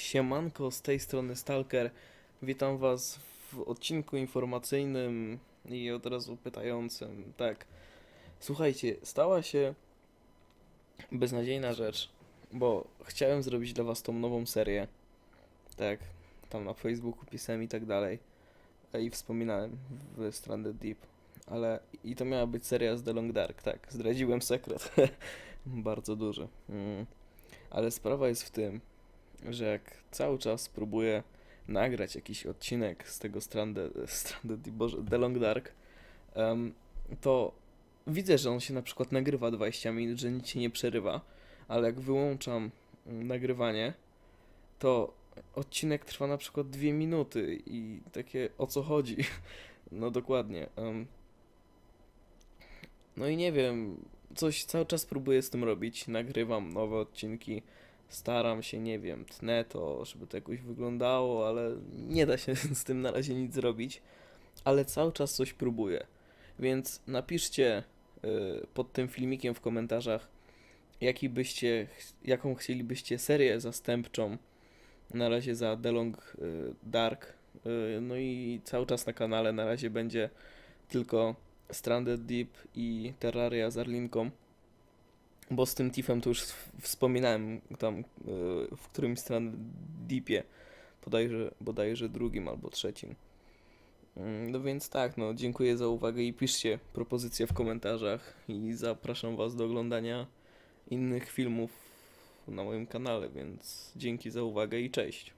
Siemanko, z tej strony Stalker. Witam Was w odcinku informacyjnym i od razu pytającym. Tak, słuchajcie, stała się beznadziejna rzecz, bo chciałem zrobić dla Was tą nową serię. Tak, tam na Facebooku pisałem i tak dalej. I wspominałem w Stranded Deep. Ale i to miała być seria z The Long Dark, tak, zdradziłem sekret. Bardzo duży. Mm. Ale sprawa jest w tym, że jak cały czas próbuję nagrać jakiś odcinek z tego Stranded, Stranded Boże, The Long Dark, em, to widzę, że on się na przykład nagrywa 20 minut, że nic się nie przerywa, ale jak wyłączam mm, nagrywanie, to odcinek trwa na przykład 2 minuty i takie o co chodzi? No dokładnie. em. no i nie wiem, coś cały czas próbuję z tym robić, nagrywam nowe odcinki, staram się, nie wiem, tnę to, żeby to jakoś wyglądało, ale nie da się z tym na razie nic zrobić, ale cały czas coś próbuję. Więc napiszcie y, pod tym filmikiem w komentarzach, jaki byście, jaką chcielibyście serię zastępczą. Na razie za The Long y, Dark. Y, no i cały czas na kanale na razie będzie tylko Stranded Deep i Terraria z Arlinką. Bo z tym Tiffem to już wspominałem tam y, w którymś Stranded Deepie. Bodajże, bodajże drugim albo trzecim. Mm, No więc tak, no dziękuję za uwagę i piszcie propozycje w komentarzach i zapraszam Was do oglądania innych filmów na moim kanale, więc dzięki za uwagę i cześć.